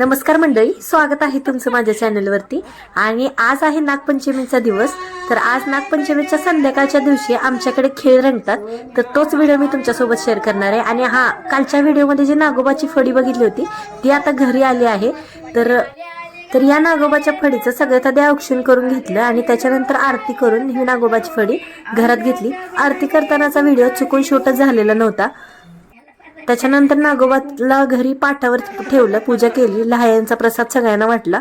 नमस्कार मंडळी स्वागत आहे तुमचं माझ्या चॅनलवरती. आणि आज आहे नागपंचमीचा दिवस तर आज नागपंचमीच्या संध्याकाळच्या दिवशी आमच्याकडे खेळ रंगतात. तर तोच व्हिडिओ मी तुमच्यासोबत शेअर करणार आहे. आणि हा कालच्या व्हिडिओमध्ये जी नागोबाची फडी बघितली होती ती आता घरी आली आहे. तर तर या नागोबाच्या फडीचं सगळ्यात आधी औक्षण करून घेतलं आणि त्याच्यानंतर आरती करून ही नागोबाची फडी घरात घेतली. आरती करतानाचा व्हिडिओ चुकून शूटच झालेला नव्हता. त्याच्यानंतर नागोबाला घरी पाठावर ठेवलं पूजा केली लहायांचा प्रसाद सगळ्यांना वाटला.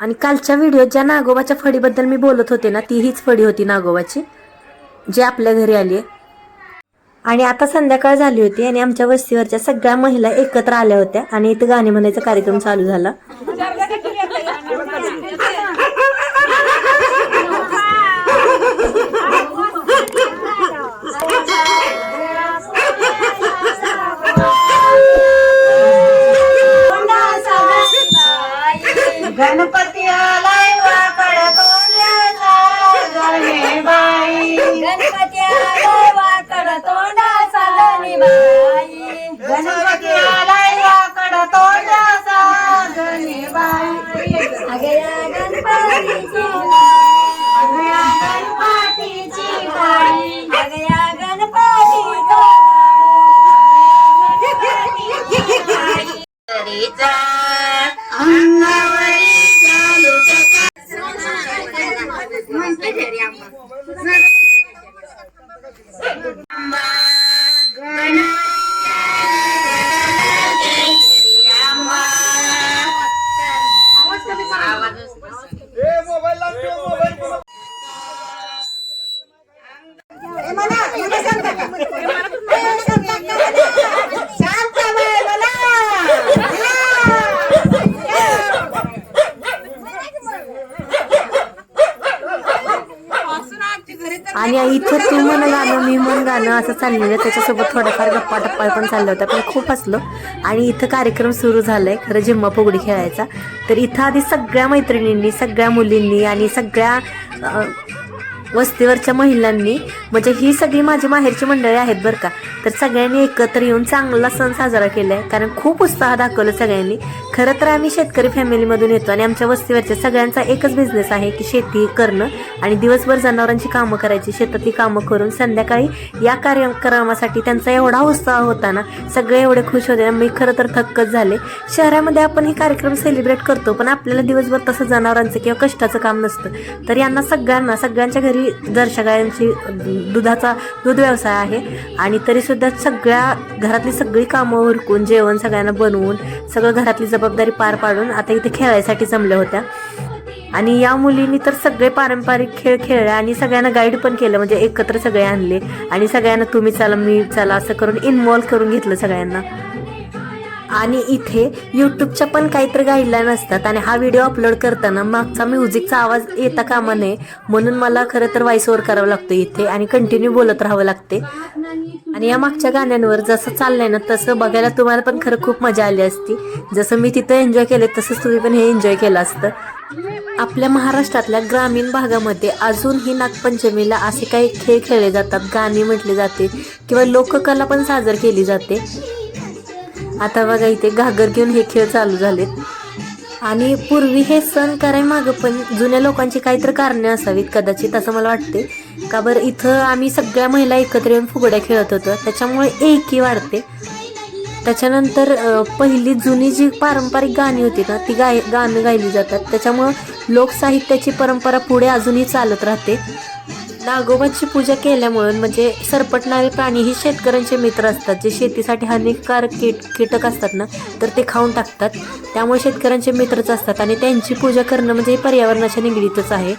आणि कालच्या व्हिडिओत ज्या नागोबाच्या फडीबद्दल मी बोलत होते ना ती हीच फडी होती नागोबाची जी आपल्या घरी आली आहे. आणि आता संध्याकाळ झाली होती आणि आमच्या वस्तीवरच्या सगळ्या महिला एकत्र आल्या होत्या आणि इथं गाणे म्हणायचा कार्यक्रम चालू झाला. आणि इथं तू म्हण गाणं मी म्हण गाणं असं चाललेलं. त्याच्यासोबत थोडंफार गप्पा टप्पा पण चालला होता पण खूप हसलो. आणि इथं कार्यक्रम सुरू झालाय खरं जिम्मा फुगडी खेळायचा. तर इथं आधी सगळ्या मैत्रिणींनी सगळ्या मुलींनी आणि सगळ्या वस्तीवरच्या महिलांनी म्हणजे ही सगळी माझी माहेरची मंडळी आहेत बरं का. तर सगळ्यांनी एकत्र येऊन चांगला सण साजरा केला आहे कारण खूप उत्साह दाखवलं सगळ्यांनी. खरं तर आम्ही शेतकरी फॅमिलीमधून येतो आणि आमच्या वस्तीवरच्या सगळ्यांचा एकच बिझनेस आहे की शेती करणं आणि दिवसभर जनावरांची कामं करायची शेतातली कामं करून संध्याकाळी या कार्यक्रमासाठी त्यांचा एवढा उत्साह होता ना सगळे एवढे खुश होते. मी खरं तर थक्कच झाले. शहरामध्ये आपण हे कार्यक्रम सेलिब्रेट करतो पण आपल्याला दिवसभर तसं जनावरांचं किंवा कष्टाचं काम नसतं. तर यांना सगळ्यांना सगळ्यांच्या घरी जरशा दुधाचा दूध व्यवसाय आहे. आणि तरी सध्या सगळ्या घरातली सगळी कामं उरकून जेवण सगळ्यांना बनवून सगळं घरातली जबाबदारी पार पाडून आता इथे खेळायसाठी जमल्या होत्या. आणि या मुलींनी तर सगळे पारंपरिक खेळ खेळले आणि सगळ्यांना गाईड पण केलं म्हणजे एकत्र सगळे आणले. आणि सगळ्यांना तुम्ही चला मी चला असं करून इन्वॉल्व्ह करून घेतलं सगळ्यांना. आणि इथे यूट्यूबच्या पण काहीतरी गाईडलाईन असतात आणि हा व्हिडिओ अपलोड करताना मागचा म्युझिकचा आवाज येता कामा नये म्हणून मला खरं तर व्हॉइस ओव्हर करावं लागतं इथे आणि कंटिन्यू बोलत राहावं लागते. आणि या मागच्या गाण्यांवर जसं चाललंय ना तसं बघायला तुम्हाला पण खरं खूप मजा आली असती. जसं मी तिथं एन्जॉय केले तसंच तुम्ही पण हे एन्जॉय केलं असतं. आपल्या महाराष्ट्रातल्या ग्रामीण भागामध्ये अजूनही नागपंचमीला असे काही खेळ खेळले जातात गाणी म्हटली जाते किंवा लोककला पण साजर केली जाते. आता बघा इथे घागर घेऊन हे खेळ चालू झालेत. आणि पूर्वी हे सण कराय मागं पण जुन्या लोकांची काहीतरी कारणे असावीत कदाचित असं मला वाटते. का बरं इथं आम्ही सगळ्या महिला एकत्र येऊन फुगड्या खेळत होतो. त्याच्यामुळे एकी वाढते. त्याच्यानंतर पहिली जुनी जी पारंपरिक गाणी होती ना ती गाय गाणं गायली जातात. त्याच्यामुळं लोकसाहित्याची परंपरा पुढे अजूनही चालत राहते. नागोबाची पूजा केल्यामुळे म्हणजे सरपटणारे प्राणी ही शेतकऱ्यांचे मित्र असतात. जे शेतीसाठी हानिकारक कीट कीटक असतात ना तर ते खाऊन टाकतात. त्यामुळे शेतकऱ्यांचे मित्रच असतात आणि त्यांची पूजा करणं म्हणजे पर्यावरणाच्या निगडीतच आहे.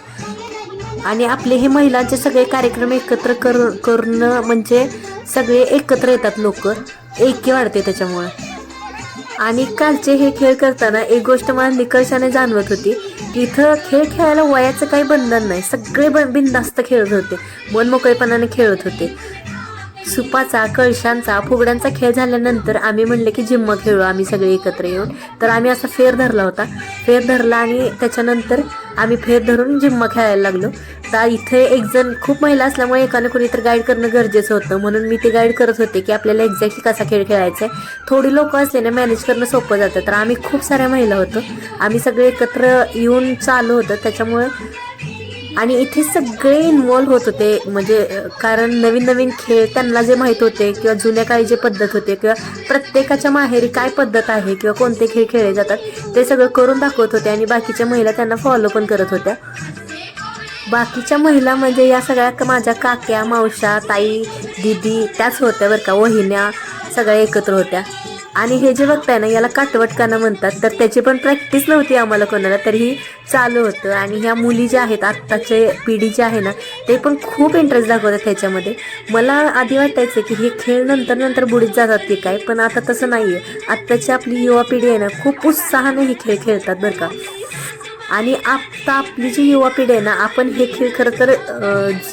आणि आपले हे महिलांचे सगळे कार्यक्रम एकत्र कर करणं म्हणजे सगळे एकत्र येतात लोक. एकी वाढते त्याच्यामुळे. आणि कालचे हे खेळ करताना एक गोष्ट मला निकर्षाने जाणवत होती की इथं खेळ खेळायला वयाचं काही बंधन नाही. सगळे ब- बिनधास्त खेळत होते. मन मोकळेपणाने खेळत होते. सुपाचा कळशांचा फुगड्यांचा खेळ झाल्यानंतर आम्ही म्हणले की जिम्मा खेळू आम्ही सगळे एकत्र येऊन. तर आम्ही असा फेर धरला होता. फेर धरला आणि त्याच्यानंतर आम्ही फेर धरून जिम्मा खेळायला लागलो. तर इथे एक जण खूप महिला असल्यामुळे एकाने कोणी तर गाईड करणं गरजेचं होतं. म्हणून मी ते गाईड करत होते की आपल्याला एक्झॅक्टली कसा खेळ खेळायचा आहे थोडी लोक असल्याने ना मॅनेज करणं सोपं जातं. तर आम्ही खूप साऱ्या महिला होतो. आम्ही सगळे एकत्र येऊन चालू होतं. त्याच्यामुळे आणि इथे सगळे इन्वॉल्व्ह होत होते. म्हणजे कारण नवीन नवीन खेळ त्यांना जे माहीत होते किंवा जुन्या काळी जे पद्धत होते किंवा प्रत्येकाच्या माहेरी काय पद्धत आहे किंवा कोणते खेळ खेळले जातात ते सगळं करून दाखवत होते आणि बाकीच्या महिला त्यांना फॉलो पण करत होत्या. बाकीच्या महिला म्हणजे या सगळ्या माझ्या काक्या मावशा ताई दिदी त्याच होत्या बरं का वहिन्या सगळ्या एकत्र होत्या. आणि हे जे बघताय ना याला काटवटकाना म्हणतात तर त्याची पण प्रॅक्टिस नव्हती आम्हाला कोणाला तरीही चालू होतं आणि ह्या मुली ज्या आहेत आत्ताचे पिढी जी आहे ना ते पण खूप इंटरेस्ट दाखवतात ह्याच्यामध्ये. मला आधी वाटायचं की हे खेळ नंतर नंतर बुडीत जातात की काय पण आता तसं नाही आहे आत्ताची आपली युवा पिढी आहे ना खूप उत्साहाने हे खेळ खेळतात बरं का. आणि आता आपली जी युवा पिढी आहे ना आपण हे खेळ खरं तर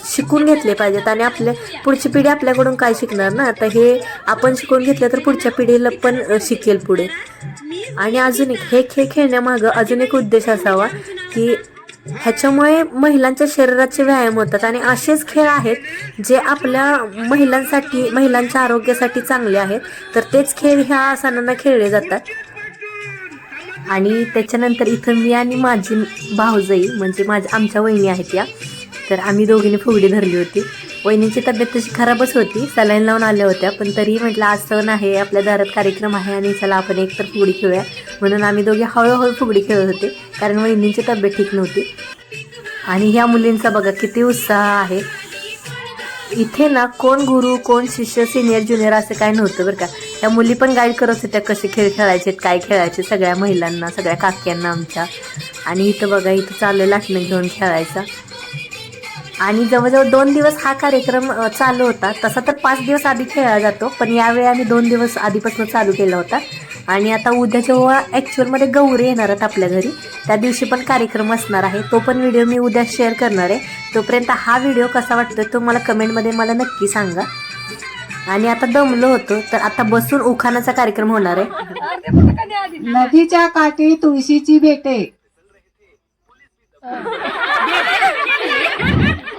शिकून घेतले पाहिजेत आणि आपल्या पुढची पिढी आपल्याकडून काय शिकणार ना? आता हे आपण शिकून घेतलं तर पुढच्या पिढीला पण शिकेल पुढे. आणि अजून एक हे खेळ खेळण्यामागं अजून एक उद्देश असावा की ह्याच्यामुळे महिलांच्या शरीराचे व्यायाम होतात आणि असेच खेळ आहेत जे आपल्या महिलांसाठी महिलांच्या आरोग्यासाठी चांगले आहेत. तर तेच खेळ ह्या सणांना खेळले जातात. आणि त्याच्यानंतर इथं मी आणि माझी भाऊजाई म्हणजे माझ्या आमच्या वहिनी आहेत या. तर आम्ही दोघींनी फुगडी धरली होती. वहिनीची तब्येत तशी खराबच होती. सलाईन लावून आल्या होत्या पण तरीही म्हटलं आज सण आहे आपल्या दारात कार्यक्रम आहे आणि चला आपण एकतर फुगडी खेळूया. म्हणून आम्ही दोघे हळूहळू फुगडी खेळत होते कारण वहिनींची तब्येत ठीक नव्हती. आणि ह्या मुलींचा बघा किती उत्साह आहे. इथे ना कोण गुरु कोण शिष्य सिनियर ज्युनियर असं काय नव्हतं बरं का. त्या मुली पण गाईड करत होत्या कसे खेळ खेळायचे काय खेळायचे सगळ्या महिलांना सगळ्या काक्यांना आमच्या. आणि इथं बघा इथं चालू लाटणं घेऊन खेळायचा. आणि जवळजवळ दोन दिवस हा कार्यक्रम चालू होता. तसा तर पाच दिवस आधी खेळला जातो पण यावेळी आम्ही दोन दिवस आधीपासून चालू केला होता. आणि आता उद्या जेव्हा ॲक्च्युअलमध्ये गौरी येणार आहेत आपल्या घरी. त्या दिवशी पण कार्यक्रम असणार आहे. तो पण व्हिडिओ मी उद्या शेअर करणार आहे. तोपर्यंत हा व्हिडिओ कसा वाटतो तो मला कमेंटमध्ये मला नक्की सांगा. आणि आता दमलो होतो. तर आता बसून उखाणाचा कार्यक्रम होणार आहे. नदीच्या काठी तुळशीची भेटे.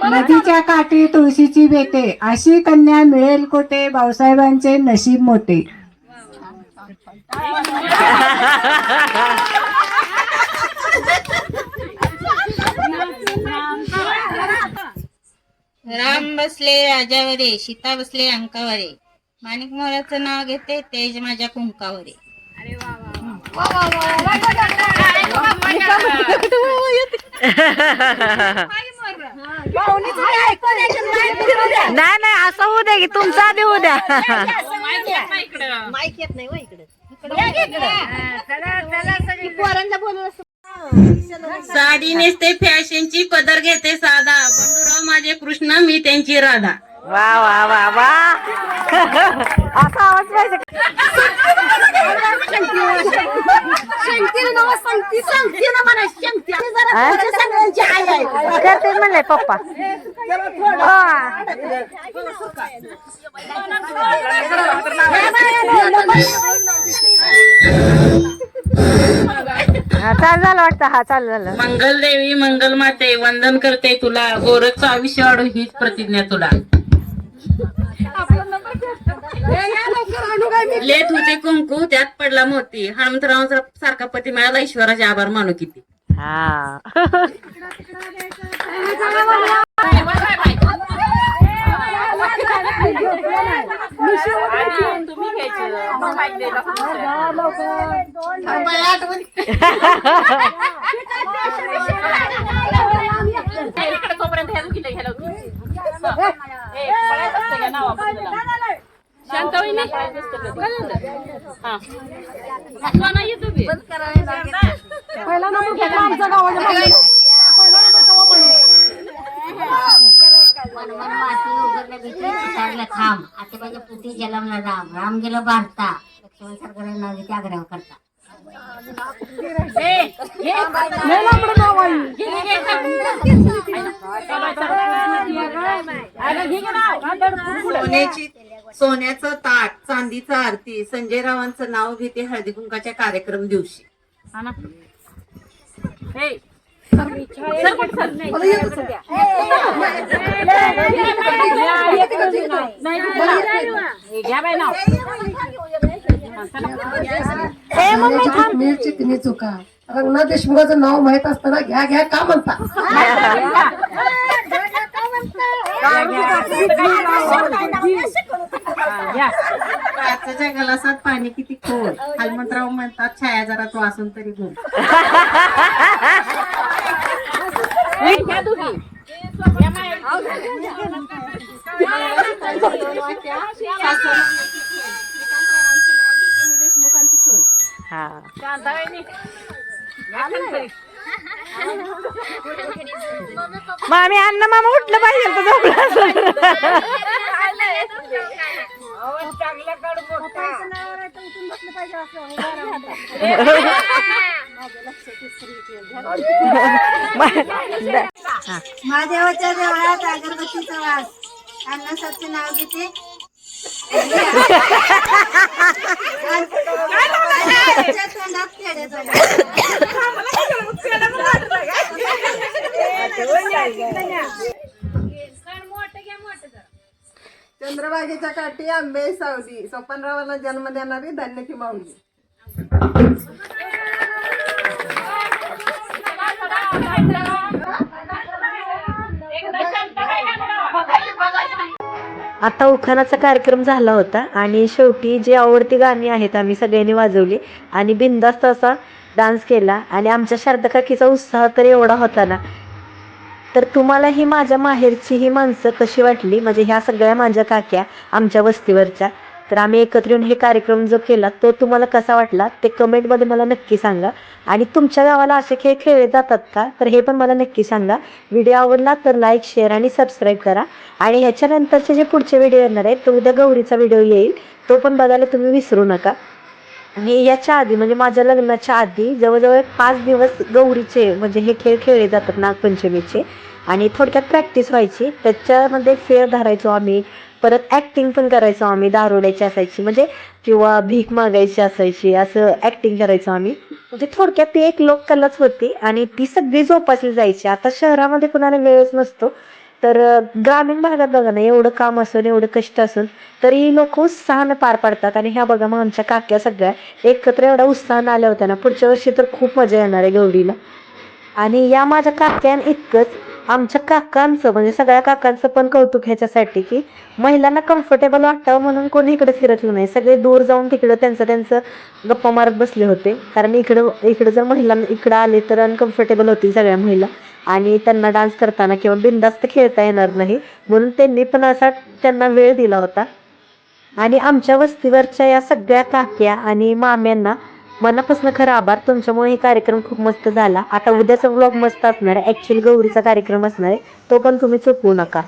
नदीच्या काठी तुळशीची भेटे. अशी कन्या मिळेल कोठे? भाऊसाहेबांचे नशीब मोठे. राम बसले राजावरे सीता बसले अंकावरे. माणिक मोराचं नाव घेते तेज माझ्या कुंकावरे. नाही नाही असं होऊ द्या की तुमचा आधी होऊ द्या. साडी नेसते फॅशनची पदर घेते साधा. बंडूराव माझे कृष्ण मी त्यांची राधा. वा वा वा वा. असा आवाज पाहिजे. करते म्हणले पप्पा. हा. हा चालू झालं मंगल देवी मंगल माते वंदन करते तुला. गोरखचं आयुष्य वाढू हीच प्रतिज्ञा तुला. लेत होते कुंकू त्यात पडला मोती. हनुमंतराव सारखा पती मिळाला ईश्वराचे आभार मानू किती. हा. थांब. आतेबाच्या पुती जलमला राम. राम गेलो भारता लक्ष्मण सरकार नाव घेते आग्रह करता. सोन्याची सोन्याचं ताट चांदीचं आरती संजय रावांचं नाव घेते हळदी कुंकाच्या कार्यक्रम दिवशी. मी चिकनी चुका. रंगनाथ देशमुखाचं नाव माहीत असताना घ्या घ्या का म्हणता? काचेच्या गलासात पाणी किती खोल. हनुमंतराव म्हणतात छाया जरा तो असून तरी बोल हा. मामी अण्णा मामा उठलं पाहिजे तर. झोपला. महादेवाच्या देवळात अगरबत्तीचा वास. अन्नासारखे नाव घेते. चंद्रभागेच्या काठी आंबे सावली. सोपानरावाला जन्म देणारी धान्याची माऊली. आता उखाणाचा कार्यक्रम झाला होता आणि शेवटी जी आवडती गाणी आहेत आम्ही सगळ्यांनी वाजवली आणि बिंदास्त असा डान्स केला आणि आमच्या शारदा काकीचा उत्साह तर एवढा होता ना. तर तुम्हाला ही माझ्या माहेरची ही माणसं कशी वाटली? म्हणजे ह्या सगळ्या माझ्या काक्या आमच्या वस्तीवरच्या. तर आम्ही एकत्र येऊन हे कार्यक्रम जो केला तो तुम्हाला कसा वाटला ते कमेंटमध्ये मला नक्की सांगा. आणि तुमच्या गावाला असे खेळ खेळले जातात का? तर हे पण मला नक्की सांगा. व्हिडिओ आवडला तर लाईक शेअर आणि सबस्क्राईब करा. आणि ह्याच्यानंतरचे जे पुढचे व्हिडिओ येणार आहेत तो उद्या गौरीचा व्हिडिओ येईल. तो पण बघायला तुम्ही विसरू नका. आणि याच्या आधी म्हणजे माझ्या लग्नाच्या आधी जवळजवळ पाच दिवस गौरीचे म्हणजे हे खेळ खेळले जातात नागपंचमीचे. आणि थोडक्यात प्रॅक्टिस व्हायची. त्याच्यामध्ये फेर धरायचो आम्ही. परत ॲक्टिंग पण करायचो आम्ही दारोड्याची असायची म्हणजे किंवा भीक मागायची असायची असं ॲक्टिंग करायचो आम्ही. म्हणजे थोडक्यात ती एक लोककलाच होती आणि ती सगळी जोपासली जायची. आता शहरामध्ये कुणाला वेळच नसतो. तर ग्रामीण भागात बघा ना एवढं काम असून एवढं कष्ट असून तरी लोक उत्साहानं पार पाडतात. आणि ह्या बघा मग आमच्या काक्या सगळ्या एकत्र एवढ्या उत्साहानं आल्या होत्या ना पुढच्या वर्षी तर खूप मजा येणार आहे गौरीला. आणि या माझ्या काक्यान इतकंच आमच्या काकांचं म्हणजे सगळ्या काकांचं पण कौतुक ह्याच्यासाठी की महिलांना कम्फर्टेबल वाटावं म्हणून कोणी इकडे फिरकलं नाही. सगळे दूर जाऊन तिकडं त्यांचं त्यांचं गप्पा मारत बसले होते. कारण इकडं इकडं जर महिलांना इकडं आले तर अनकम्फर्टेबल होतील सगळ्या महिला. आणि त्यांना डान्स करताना किंवा बिंदास्त खेळता येणार नाही म्हणून त्यांनी पण असा त्यांना वेळ दिला होता. आणि आमच्या वस्तीवरच्या या सगळ्या काक्या आणि माम्यांना मनापासून खरं आभार. तुमच्यामुळे हे कार्यक्रम खूप मस्त झाला. आता उद्याचा ब्लॉग मस्त असणार आहे. ॲक्च्युअली गौरीचा कार्यक्रम असणार आहे. तो पण तुम्ही चुकवू नका.